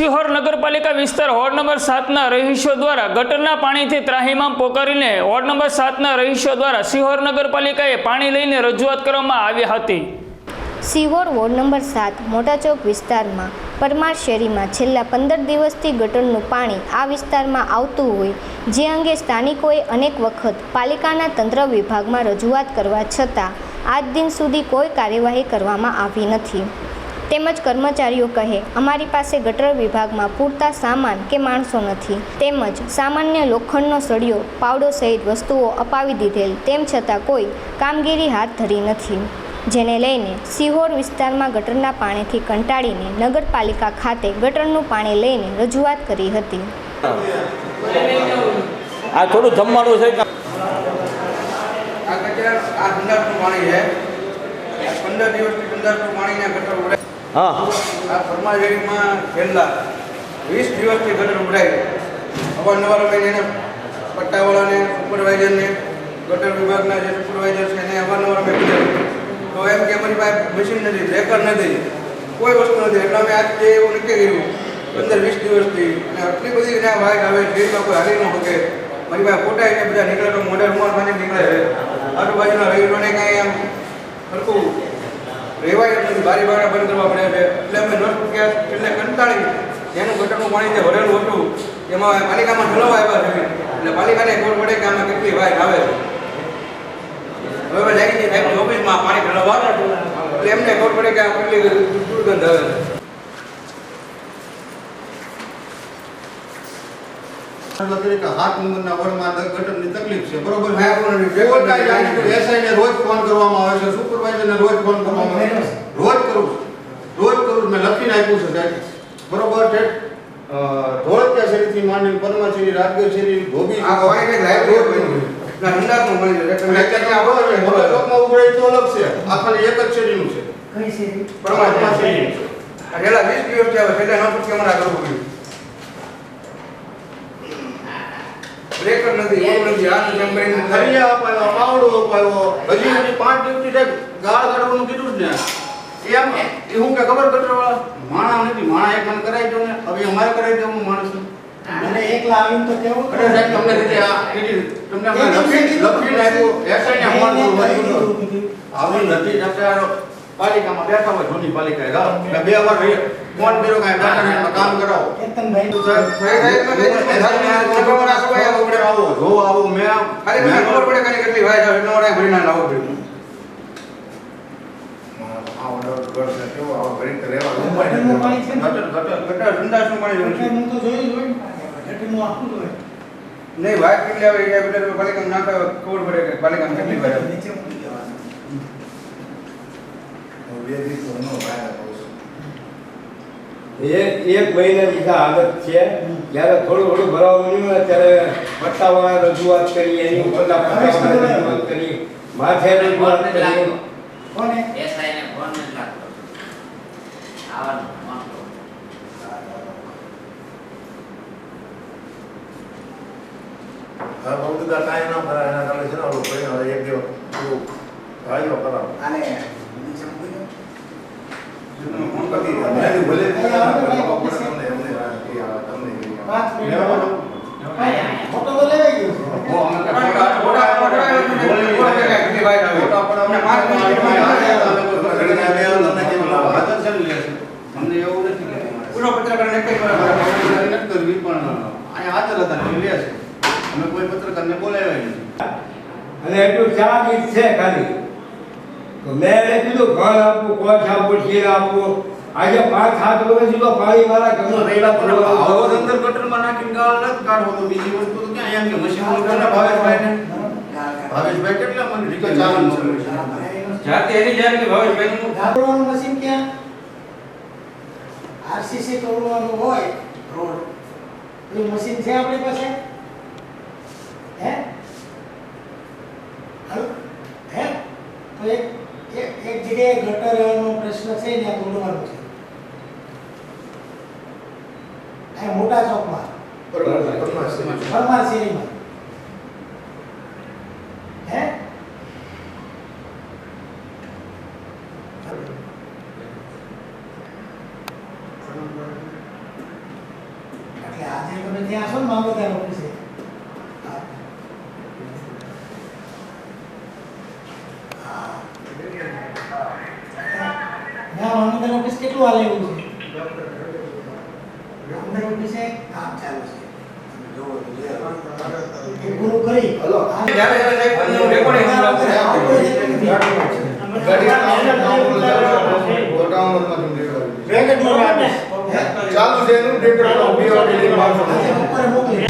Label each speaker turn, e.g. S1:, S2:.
S1: સિહોર નગરપાલિકા વિસ્તાર ward number સાતના રહીશો દ્વારા ગટરના પાણીથી ત્રાહીમામ પોકારીને વોર્ડ નંબર સાતના રહીશો દ્વારા સિહોર નગરપાલિકાએ પાણી લઈને રજૂઆત કરવામાં આવી હતી.
S2: સિહોર વોર્ડ નંબર સાત મોટાચોક વિસ્તારમાં પરમાર શેરીમાં છેલ્લા પંદર દિવસથી ગટરનું પાણી આ વિસ્તારમાં આવતું હોય, જે અંગે સ્થાનિકોએ અનેક વખત પાલિકાના તંત્ર વિભાગમાં રજૂઆત કરવા છતાં આજ દિન સુધી કોઈ કાર્યવાહી કરવામાં આવી નથી. તેમજ કર્મચારીઓ કહે અમારી પાસે ગટર વિભાગમાં પૂરતા સામાન કે માણસો નથી. તેમજ સામાન્ય લોખંડનો સળિયો પાવડો સહિત વસ્તુઓ અપાવી દીધેલ તેમ છતાં કોઈ કામગીરી હાથ ધરી નથી. જેને લઈને સિહોર વિસ્તારમાં ગટરના પાણીથી કંટાળીને નગરપાલિકા ખાતે ગટરનું પાણી લઈને રજૂઆત કરી હતી.
S3: આ થોડું જમવાનું છે કે
S4: આ કચરા આ પાણી છે. પંદર દિવસથી ધંધાનું પાણીના ગટર ઉડાય
S3: હા.
S4: આ ફરમાવેરીમાં છેલ્લા વીસ દિવસથી ગટર ઉડાય અવારનવાર અમે એને પટ્ટાવાળાને સુપરવાઇઝરને ગટર વિભાગના જે સુપરવાઇઝર છે એને અવારનવાર અમે તો એમ કે અમારી પાસે મશીન નથી બ્રેકર નથી, કોઈ વસ્તુ નથી. એટલે અમે આજે એવું નક્કી કર્યું, પંદર વીસ દિવસથી, અને આટલી બધી ત્યાં વાઇટ આવે ટ્રેનમાં કોઈ હાલી ન શકે મારી પાસે ફોટા એટલે બધા નીકળે તો મોઢે રૂમાલ નીકળે છે. આજુબાજુના રહીશોને કાંઈ આમ સરખું નથી બારી બારા બંધ કરવા પડે છે. એટલે અમે નસ ગયા એટલે કંટાળી જેનું ગટરનું પાણી જે ભરેલું હતું, એમાં પાલિકામાં ઠલવા આવ્યા છે. એટલે પાલિકાને ખબર પડે કે આમાં કેટલી વાઇટ આવે છે. હવે છીએ સાહેબની ઓફિસમાં પાણી ઠલવવા એટલે એમને ખબર પડે કે આ કેટલી દુર્ગંધ આવે છે.
S5: તરીકે હાથ ગટરની તકલીફ છે. બરોબર?
S4: હા.
S5: કોઈ કાંઈ ને રોજ ફોન કરવામાં આવે છે. સુપરવાઇઝરને રોજ ફોન કરવામાં આવે રોજ કરું રોજ કરું મેં લખીને આપ્યું છે સાહેબ. બરોબર છે? ધોળકિયા શેરીથી માંડીને પરમા શેરી રાજગઢ શેરી ધોબી
S4: આ બન્યું ના અંદાજનું મળી જાય.
S5: અત્યારે છે. મોટા ચોકમાં ઉભરાય તો અલગ છે. આ ખાલી એક જ શેરીનું છે. પરમા
S4: પરમા
S5: શેરીનું છે.
S4: આ છેલ્લા વીસ દિવસથી આવે છેલ્લા નવ પછી અમારા કરવું પડ્યું. બ્રેકર નથી એવું નથી. એમ કરીને
S5: ખરીયા અપાયો પાવડો અપાયો હજી સુધી પાંચ દિવસથી સાહેબ ગાળ કાઢવાનું કીધું જ ને. એમ એ હું કે ખબર વાળા માણા નથી માણા એક મને કરાવી દો ને. હવે અમારે કરાવી હું માણસ
S6: મને એકલા આવીને તો કેવું
S5: અરે સાહેબ તમને રીતે આ કીધી તમને અમે લખી લખી આપ્યું એસઆઈ ને ફોન કરું આવી નથી જતા પાલિકામાં બેઠા હોય જૂની પાલિકાએ. બે વાર બે વાર રહી ફોન કર્યો કાંઈ બેઠા ને એમાં કામ કરાવો આવો જોવા આવો મેં
S4: ખાલી મને ખબર પડે કે કેટલી વાય આવે એટલો વડે ભરીને લાવો પડ્યું
S6: ગટરનું પાણી છે ને?
S5: ગટર ગટર
S4: ગટર સંડાસનું પાણી રહ્યું છે
S6: ગટરનું તો જોયું જ હોય ને. આખું જ હોય.
S4: નહીં વાય કેટલી આવે એ બધા પાલિકામાં નાખે ખબર પડે કે પાલિકામાં કેટલી વાય આવે
S6: નીચે મૂકી દેવાનું.
S7: એક એક મહિનાની જે હાલત છે જ્યારે થોડું થોડું ભરાવું નહીં ત્યારે પટ્ટાવાળા રજૂઆત કરી એની ઉપરના પટ્ટાવાળા રજૂઆત કરી માથે રજૂઆત કરી
S6: કોને?
S8: એસઆઈને ફોન નથી લાગતો આવવાનું વાંધો
S6: આને નીચે મૂકી દો.
S4: ફોન કરી દીધો
S6: પાંચ મિનિટ. ફોટો તો લેવાઈ ગયો છે.
S4: ને મોટા મોટા ખબર પડે કે કેટલી વાય આવે અને
S7: અને એટલું ચા ગીત છે ખાલી. તો મેં એને કીધું ઘર આપવું કોચ આપવું શીર આપવું આજે પાંચ સાત વર્ષથી તો પાણી મારા ઘરનો રહેલા
S5: આવો જ અંદર ગટરમાં નાખીને ગાળ નથી કાઢવો તો બીજી વસ્તુ તો ક્યાં એમ કે મશીન વગરના ભાવેશભાઈને ભાવેશભાઈ કેટલા મને ઠીક છે ચાલુ છે
S4: જાતે એની જાણ કે ભાવેશભાઈ નું
S6: તોડવાનું મશીન ક્યાં આરસીસી તોડવાનું હોય રોડ એ મશીન છે આપણી પાસે હે હાલો? હે તો એક એક એક જગ્યાએ ગટરનો પ્રશ્ન છે ત્યાં તોડવાનું છે. આ મોટા ચોકમાં. પરમાર આજે તમે ત્યાં શું મામલતદાર ઓફિસે હા. હા. ત્યાં મામલતદાર ઓફિસ કેટલું હાલે એવું છે મામલતદાર ઓફિસે કામ ચાલુ છે. એ કરી
S5: હલો.
S4: જ્યારે જ્યારે સાહેબ રેકોર્ડિંગ.
S5: ચાલુ છે એનું ટેક્ટર
S6: આજે બપોરે મોકલી.